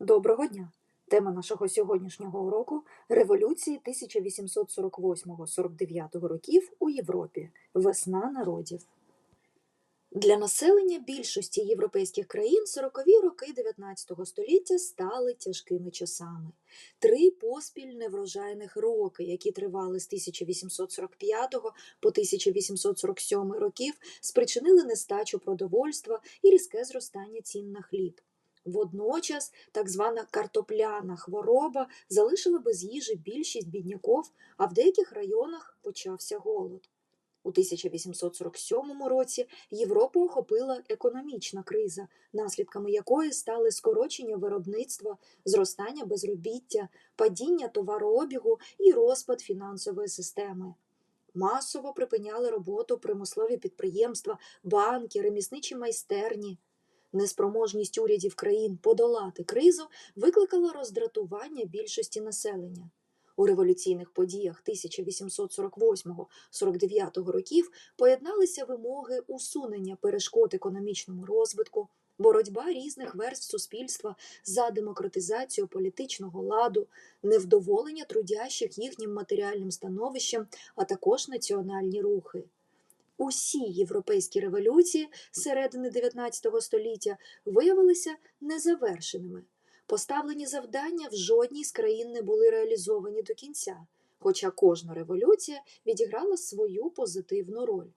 Доброго дня! Тема нашого сьогоднішнього уроку революції 1848-49 років у Європі. Весна народів. Для населення більшості європейських країн 40-ві роки 19 століття стали тяжкими часами. Три поспіль неврожайних роки, які тривали з 1845 по 1847 років, спричинили нестачу продовольства і різке зростання цін на хліб. Водночас так звана картопляна хвороба залишила без їжі більшість бідняків, а в деяких районах почався голод. У 1847 році Європу охопила економічна криза, наслідками якої стали скорочення виробництва, зростання безробіття, падіння товарообігу і розпад фінансової системи. Масово припиняли роботу промислові підприємства, банки, ремісничі майстерні. Неспроможність урядів країн подолати кризу викликала роздратування більшості населення. У революційних подіях 1848-49 років поєдналися вимоги усунення перешкод економічному розвитку, боротьба різних верств суспільства за демократизацію політичного ладу, невдоволення трудящих їхнім матеріальним становищем, а також національні рухи. Усі європейські революції середини 19 століття виявилися незавершеними. Поставлені завдання в жодній з країн не були реалізовані до кінця, хоча кожна революція відіграла свою позитивну роль.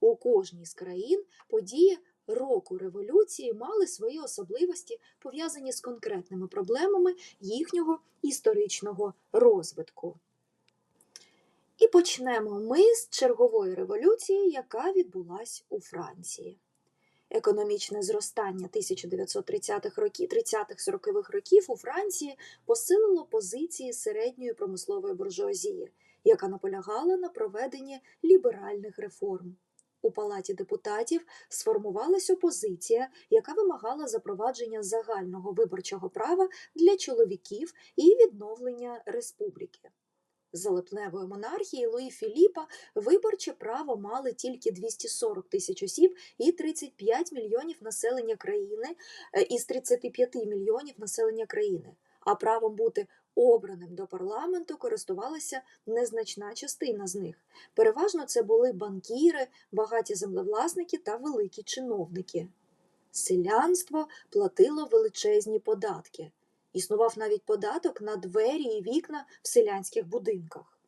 У кожній з країн події року революції мали свої особливості, пов'язані з конкретними проблемами їхнього історичного розвитку. І почнемо ми з чергової революції, яка відбулась у Франції. Економічне зростання 1930-х років, 30-40-х років у Франції посилило позиції середньої промислової буржуазії, яка наполягала на проведенні ліберальних реформ. У палаті депутатів сформувалась опозиція, яка вимагала запровадження загального виборчого права для чоловіків і відновлення республіки. За липневої монархії Луї Філіпа виборче право мали тільки 240 тисяч осіб і 35 мільйонів населення країни е, із 35 мільйонів населення країни. А правом бути обраним до парламенту користувалася незначна частина з них. Переважно це були банкіри, багаті землевласники та великі чиновники. Селянство платило величезні податки. Існував навіть податок на двері і вікна в селянських будинках.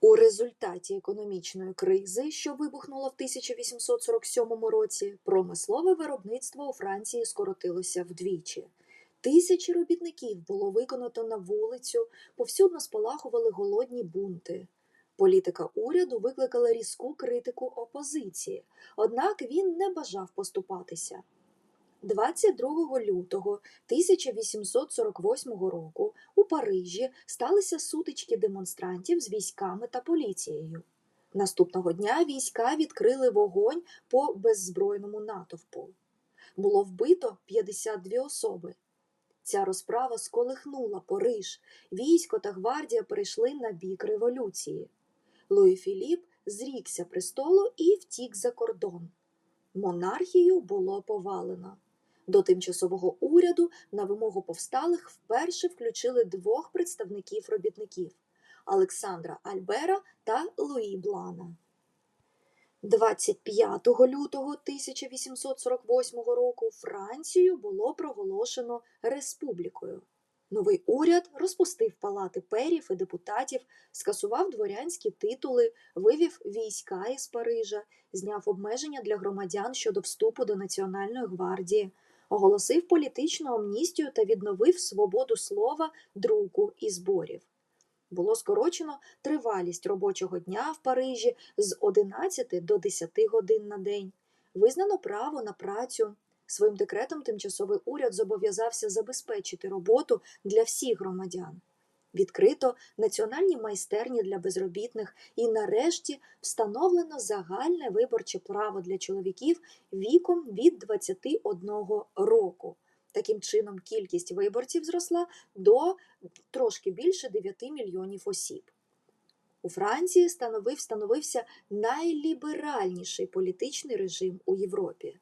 У результаті економічної кризи, що вибухнула в 1847 році, промислове виробництво у Франції скоротилося вдвічі. Тисячі робітників було виконано на вулицю, повсюдно спалахували голодні бунти. Політика уряду викликала різку критику опозиції, однак він не бажав поступатися. 22 лютого 1848 року у Парижі сталися сутички демонстрантів з військами та поліцією. Наступного дня війська відкрили вогонь по беззбройному натовпу. Було вбито 52 особи. Ця розправа сколихнула Париж. Військо та гвардія перейшли на бік революції. Луї Філіп зрікся престолу і втік за кордон. Монархію було повалено. До тимчасового уряду на вимогу повсталих вперше включили двох представників робітників Олександра Альбера та Луї Блана. 25 лютого 1848 року Францію було проголошено республікою. Новий уряд розпустив палати перів і депутатів, скасував дворянські титули, вивів війська із Парижа, зняв обмеження для громадян щодо вступу до Національної гвардії оголосив політичну амністію та відновив свободу слова, друку і зборів. Було скорочено тривалість робочого дня в Парижі з 11 до 10 годин на день. Визнано право на працю. Своїм декретом тимчасовий уряд зобов'язався забезпечити роботу для всіх громадян. Відкрито національні майстерні для безробітних і, нарешті, встановлено загальне виборче право для чоловіків віком від 21 року. Таким чином, кількість виборців зросла до трошки більше 9 мільйонів осіб. У Франції становив становився найліберальніший політичний режим у Європі.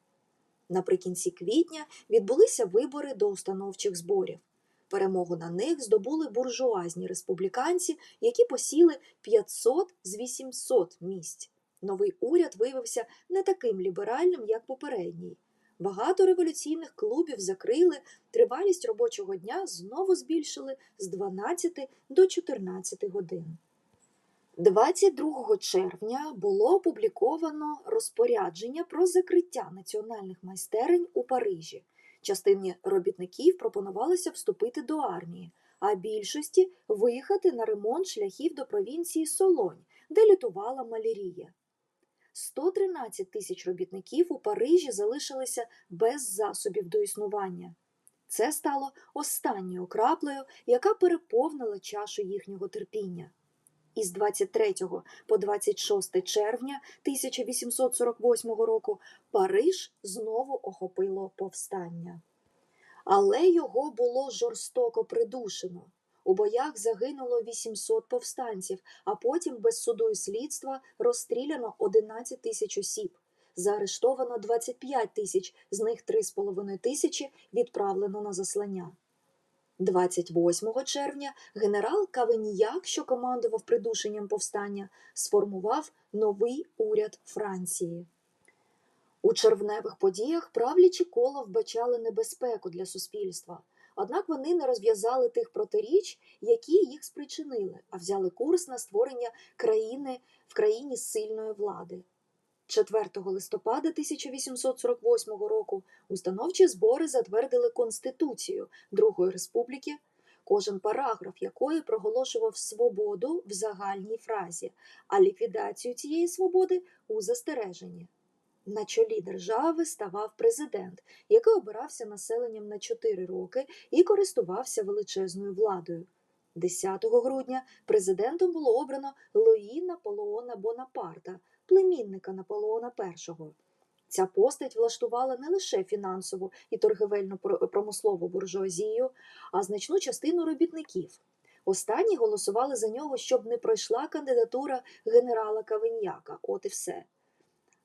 Наприкінці квітня відбулися вибори до установчих зборів. Перемогу на них здобули буржуазні республіканці, які посіли 500 з 800 місць. Новий уряд виявився не таким ліберальним, як попередній. Багато революційних клубів закрили, тривалість робочого дня знову збільшили з 12 до 14 годин. 22 червня було опубліковано розпорядження про закриття національних майстерень у Парижі. Частині робітників пропонувалося вступити до армії, а більшості виїхати на ремонт шляхів до провінції Солонь, де лютувала малярія. 113 тисяч робітників у Парижі залишилися без засобів до існування. Це стало останньою краплею, яка переповнила чашу їхнього терпіння. Із 23 по 26 червня 1848 року Париж знову охопило повстання. Але його було жорстоко придушено. У боях загинуло 800 повстанців, а потім без суду і слідства розстріляно 11 тисяч осіб. Заарештовано 25 тисяч, з них 3,5 тисячі відправлено на заслання. 28 червня генерал Кавеніяк, що командував придушенням повстання, сформував новий уряд Франції. У червневих подіях правлячі кола вбачали небезпеку для суспільства, однак вони не розв'язали тих протиріч, які їх спричинили, а взяли курс на створення країни в країні сильної влади. 4 листопада 1848 року установчі збори затвердили Конституцію Другої Республіки, кожен параграф якої проголошував свободу в загальній фразі, а ліквідацію цієї свободи у застереженні. На чолі держави ставав президент, який обирався населенням на 4 роки і користувався величезною владою. 10 грудня президентом було обрано Луї Наполеона Бонапарта, племінника Наполеона І. Ця постать влаштувала не лише фінансову і торгівельну промислову буржуазію, а значну частину робітників. Останні голосували за нього, щоб не пройшла кандидатура генерала Кавеньяка, от і все.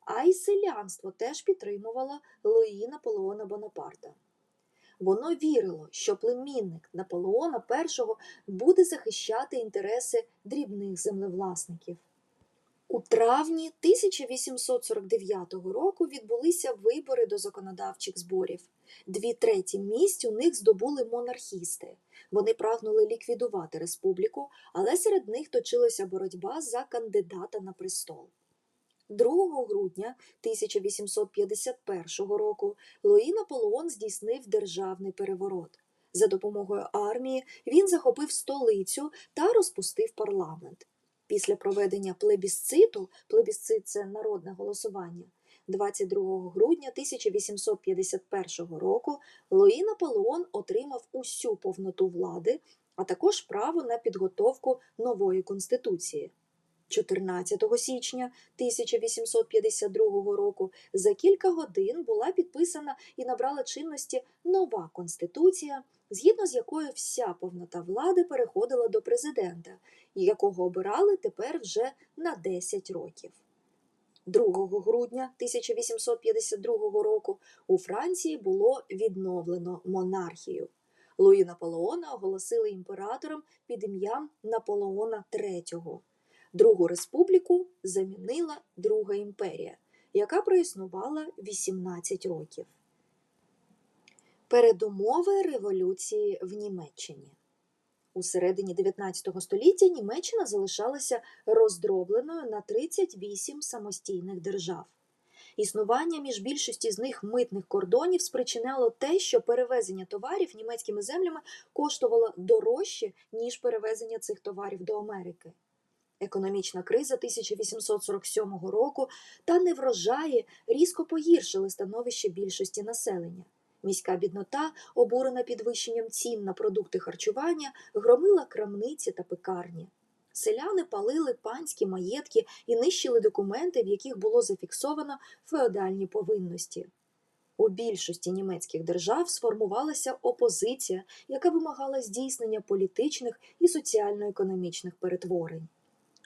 А й селянство теж підтримувало Луї Наполеона Бонапарта. Воно вірило, що племінник Наполеона І буде захищати інтереси дрібних землевласників. У травні 1849 року відбулися вибори до законодавчих зборів. Дві треті місць у них здобули монархісти. Вони прагнули ліквідувати республіку, але серед них точилася боротьба за кандидата на престол. 2 грудня 1851 року Луї Наполеон здійснив державний переворот. За допомогою армії він захопив столицю та розпустив парламент. Після проведення плебісциту, плебісцит це народне голосування, 22 грудня 1851 року Луї Наполеон отримав усю повноту влади, а також право на підготовку нової конституції. 14 січня 1852 року за кілька годин була підписана і набрала чинності нова конституція, згідно з якою вся повнота влади переходила до президента, якого обирали тепер вже на 10 років. 2 грудня 1852 року у Франції було відновлено монархію. Луї Наполеона оголосили імператором під ім'ям Наполеона III. Другу республіку замінила Друга імперія, яка проіснувала 18 років. Передумови революції в Німеччині. У середині 19 століття Німеччина залишалася роздробленою на 38 самостійних держав. Існування між більшості з них митних кордонів спричиняло те, що перевезення товарів німецькими землями коштувало дорожче, ніж перевезення цих товарів до Америки. Економічна криза 1847 року та неврожаї різко погіршили становище більшості населення. Міська біднота, обурена підвищенням цін на продукти харчування, громила крамниці та пекарні. Селяни палили панські маєтки і нищили документи, в яких було зафіксовано феодальні повинності. У більшості німецьких держав сформувалася опозиція, яка вимагала здійснення політичних і соціально-економічних перетворень.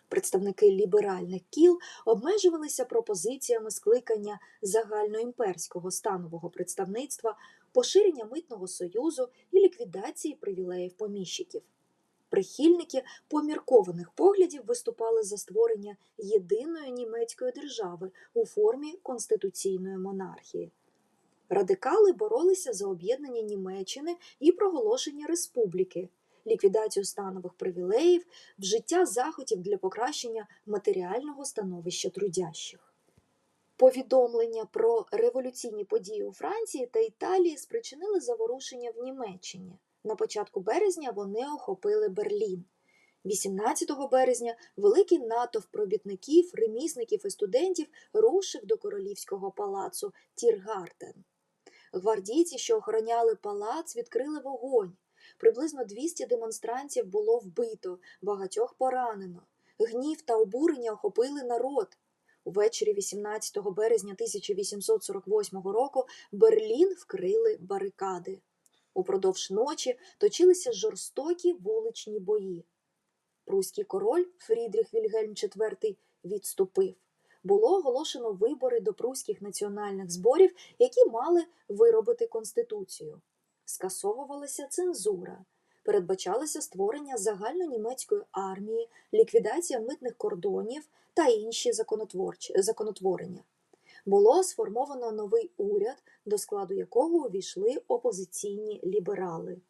Представники ліберальних кіл обмежувалися пропозиціями скликання загальноімперського станового представництва, поширення митного союзу і ліквідації привілеїв поміщиків. Прихильники поміркованих поглядів виступали за створення єдиної німецької держави у формі конституційної монархії. Радикали боролися за об'єднання Німеччини і проголошення республіки, ліквідацію станових привілеїв, вжиття заходів для покращення матеріального становища трудящих. Повідомлення про революційні події у Франції та Італії спричинили заворушення в Німеччині. На початку березня вони охопили Берлін. 18 березня великий натовп робітників, ремісників і студентів рушив до королівського палацу Тіргартен. Гвардійці, що охороняли палац, відкрили вогонь. Приблизно 200 демонстрантів було вбито, багатьох поранено. Гнів та обурення охопили народ. Увечері 18 березня 1848 року Берлін вкрили барикади. Упродовж ночі точилися жорстокі вуличні бої. Пруський король Фрідріх Вільгельм IV відступив. Було оголошено вибори до пруських національних зборів, які мали виробити конституцію. Скасовувалася цензура, передбачалося створення загальнонімецької армії, ліквідація митних кордонів та інші законотворення. Було сформовано новий уряд, до складу якого увійшли опозиційні ліберали.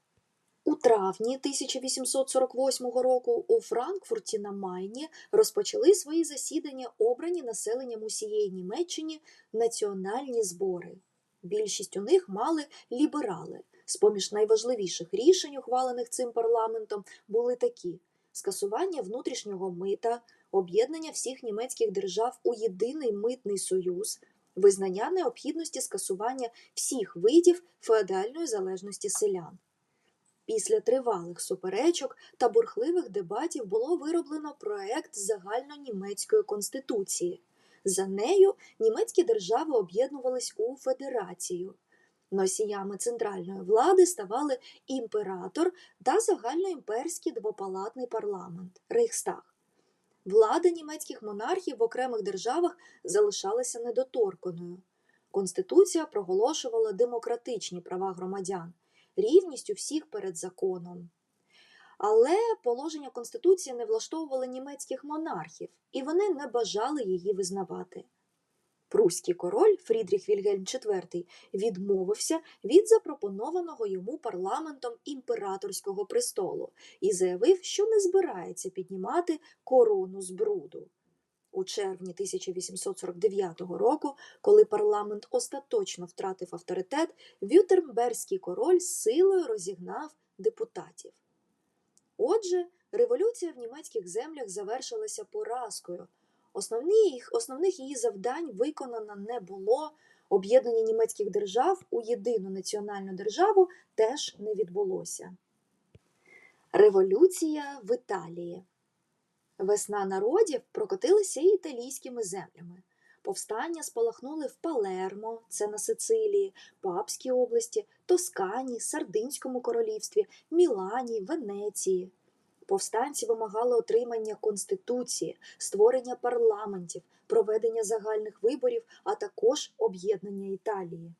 У травні 1848 року у Франкфурті на Майні розпочали свої засідання обрані населенням усієї Німеччини національні збори. Більшість у них мали ліберали. З поміж найважливіших рішень, ухвалених цим парламентом, були такі: скасування внутрішнього мита, об'єднання всіх німецьких держав у єдиний митний союз, визнання необхідності скасування всіх видів феодальної залежності селян. Після тривалих суперечок та бурхливих дебатів було вироблено проект загальнонімецької конституції. За нею німецькі держави об'єднувались у федерацію. Носіями центральної влади ставали імператор та загальноімперський двопалатний парламент Рейхстаг. Влада німецьких монархів в окремих державах залишалася недоторканою. Конституція проголошувала демократичні права громадян, рівність у всіх перед законом. Але положення Конституції не влаштовували німецьких монархів, і вони не бажали її визнавати. Пруський король Фрідріх Вільгельм IV відмовився від запропонованого йому парламентом імператорського престолу і заявив, що не збирається піднімати корону з бруду. У червні 1849 року, коли парламент остаточно втратив авторитет, Вютермберський король силою розігнав депутатів. Отже, революція в німецьких землях завершилася поразкою. Основних, основних її завдань виконано не було. Об'єднання німецьких держав у єдину національну державу теж не відбулося. Революція в Італії. Весна народів прокотилася і італійськими землями. Повстання спалахнули в Палермо, це на Сицилії, Папській області, Тоскані, Сардинському королівстві, Мілані, Венеції. Повстанці вимагали отримання конституції, створення парламентів, проведення загальних виборів, а також об'єднання Італії.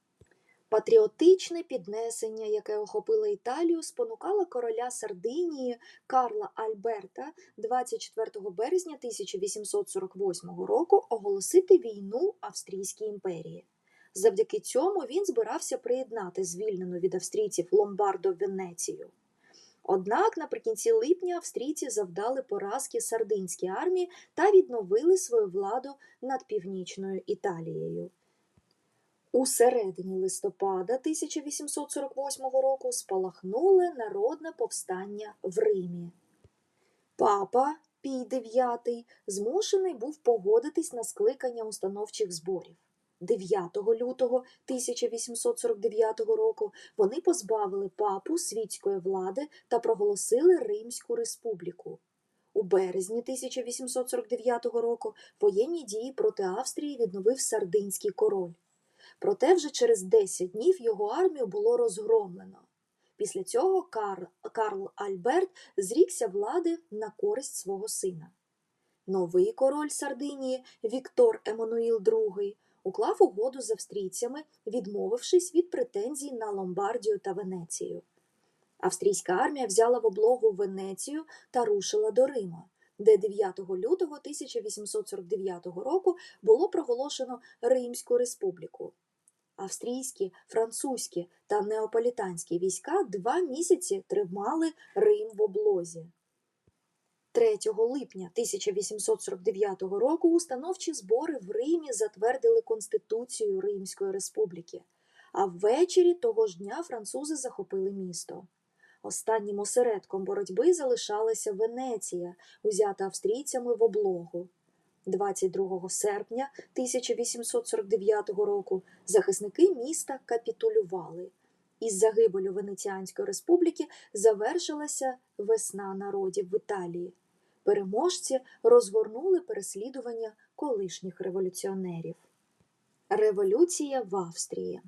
Патріотичне піднесення, яке охопило Італію, спонукало короля Сардинії Карла Альберта 24 березня 1848 року оголосити війну Австрійській імперії. Завдяки цьому він збирався приєднати звільнену від австрійців Ломбардо Венецію. Однак наприкінці липня австрійці завдали поразки сардинській армії та відновили свою владу над північною Італією. У середині листопада 1848 року спалахнуле народне повстання в Римі. Папа Пій IX змушений був погодитись на скликання установчих зборів. 9 лютого 1849 року вони позбавили папу світської влади та проголосили Римську республіку. У березні 1849 року воєнні дії проти Австрії відновив сардинський король. Проте вже через 10 днів його армію було розгромлено. Після цього Карл, Карл Альберт зрікся влади на користь свого сина. Новий король Сардинії Віктор Еммануїл II уклав угоду з австрійцями, відмовившись від претензій на Ломбардію та Венецію. Австрійська армія взяла в облогу Венецію та рушила до Рима, де 9 лютого 1849 року було проголошено Римську республіку. Австрійські, французькі та неаполітанські війська два місяці тримали Рим в облозі. 3 липня 1849 року установчі збори в Римі затвердили Конституцію Римської республіки, а ввечері того ж дня французи захопили місто. Останнім осередком боротьби залишалася Венеція, узята австрійцями в облогу. 22 серпня 1849 року захисники міста капітулювали. Із загибелю Венеціанської республіки завершилася весна народів в Італії. Переможці розгорнули переслідування колишніх революціонерів. Революція в Австрії.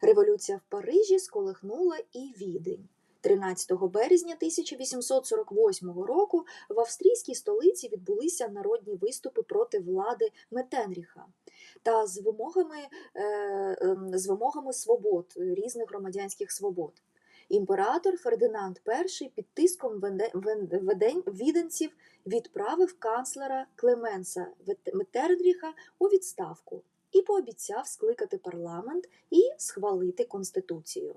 Революція в Парижі сколихнула і відень. 13 березня 1848 року в австрійській столиці відбулися народні виступи проти влади Метенріха та з вимогами, е, з вимогами свобод, різних громадянських свобод. Імператор Фердинанд І під тиском віденців відправив канцлера Клеменса Метернріха у відставку і пообіцяв скликати парламент і схвалити конституцію.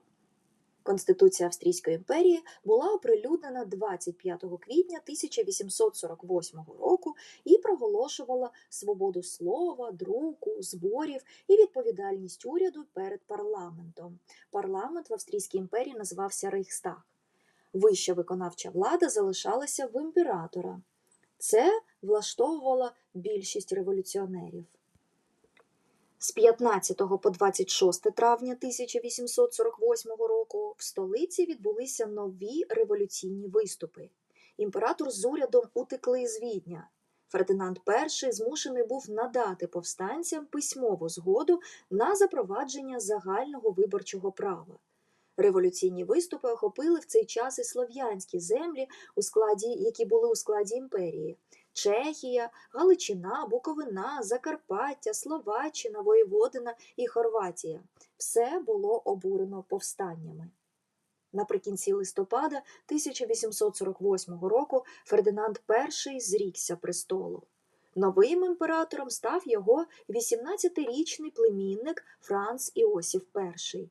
Конституція Австрійської імперії була оприлюднена 25 квітня 1848 року і проголошувала свободу слова, друку, зборів і відповідальність уряду перед парламентом. Парламент в Австрійській імперії називався Рейхстаг. Вища виконавча влада залишалася в імператора. Це влаштовувала більшість революціонерів. З 15 по 26 травня 1848 року в столиці відбулися нові революційні виступи. Імператор з урядом утекли з Відня. Фердинанд І змушений був надати повстанцям письмову згоду на запровадження загального виборчого права. Революційні виступи охопили в цей час і слов'янські землі, у складі, які були у складі імперії. Чехія, Галичина, Буковина, Закарпаття, Словаччина, Воєводина і Хорватія все було обурено повстаннями. Наприкінці листопада 1848 року Фердинанд І зрікся престолу. Новим імператором став його 18-річний племінник Франц Іосиф І.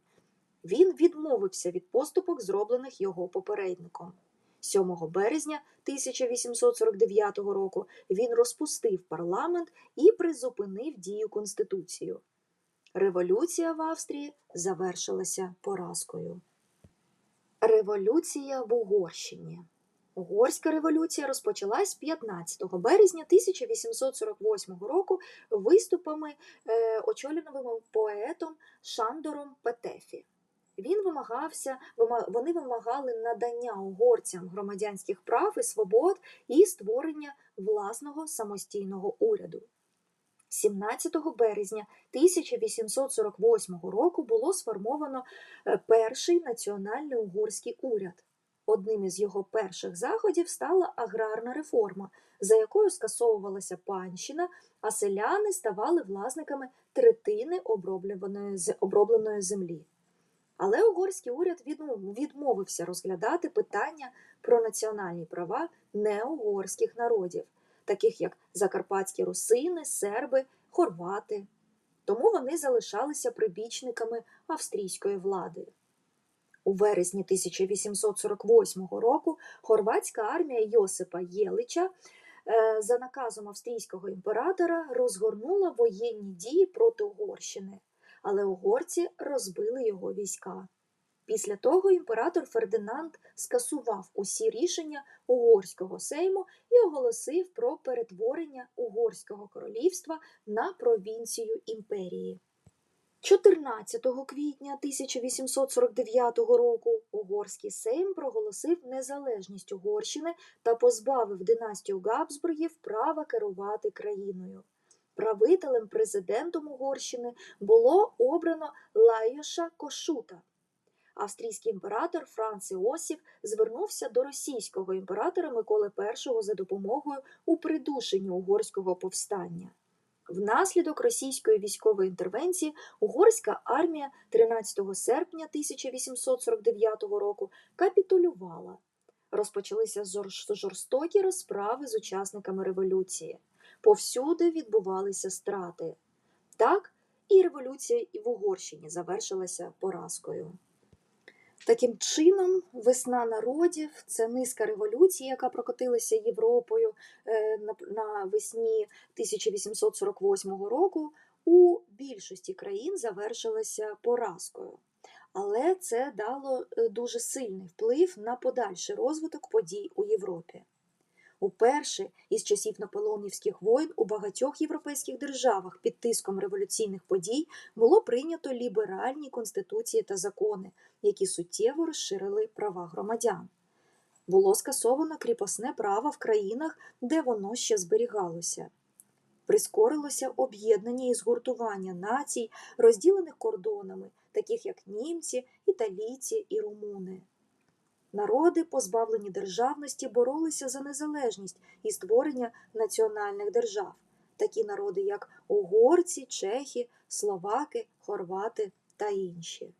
Він відмовився від поступок, зроблених його попередником. 7 березня 1849 року він розпустив парламент і призупинив дію Конституцію. Революція в Австрії завершилася поразкою. Революція в Угорщині. Угорська революція розпочалась 15 березня 1848 року виступами е, очолюваним поетом Шандором Петефі. Він вимагався, вони вимагали надання угорцям громадянських прав і свобод і створення власного самостійного уряду. 17 березня 1848 року було сформовано е, перший національний угорський уряд. Одним із його перших заходів стала аграрна реформа, за якою скасовувалася панщина, а селяни ставали власниками третини обробленої землі. Але угорський уряд відмовився розглядати питання про національні права неугорських народів, таких як закарпатські русини, серби, хорвати. Тому вони залишалися прибічниками австрійської влади. У вересні 1848 року хорватська армія Йосипа Єлича е, за наказом австрійського імператора розгорнула воєнні дії проти Угорщини але угорці розбили його війська. Після того імператор Фердинанд скасував усі рішення угорського сейму і оголосив про перетворення Угорського королівства на провінцію імперії. 14 квітня 1849 року Угорський Сейм проголосив незалежність Угорщини та позбавив династію Габсбургів права керувати країною правителем президентом Угорщини було обрано Лайоша Кошута. австрійський імператор Франц Іосиф звернувся до російського імператора Миколи І за допомогою у придушенні угорського повстання. Внаслідок російської військової інтервенції угорська армія 13 серпня 1849 року капітулювала. Розпочалися жорстокі розправи з учасниками революції. Повсюди відбувалися страти. Так і революція в Угорщині завершилася поразкою. Таким чином, весна народів це низка революцій, яка прокотилася Європою е, на, на весні 1848 року, у більшості країн завершилася поразкою. Але це дало е, дуже сильний вплив на подальший розвиток подій у Європі. Уперше із часів наполеонівських воєн у багатьох європейських державах під тиском революційних подій було прийнято ліберальні конституції та закони, які суттєво розширили права громадян. Було скасовано кріпосне право в країнах, де воно ще зберігалося. Прискорилося об'єднання і згуртування націй, розділених кордонами, таких як німці, італійці і румуни. Народи, позбавлені державності, боролися за незалежність і створення національних держав, такі народи, як угорці, чехи, словаки, хорвати та інші.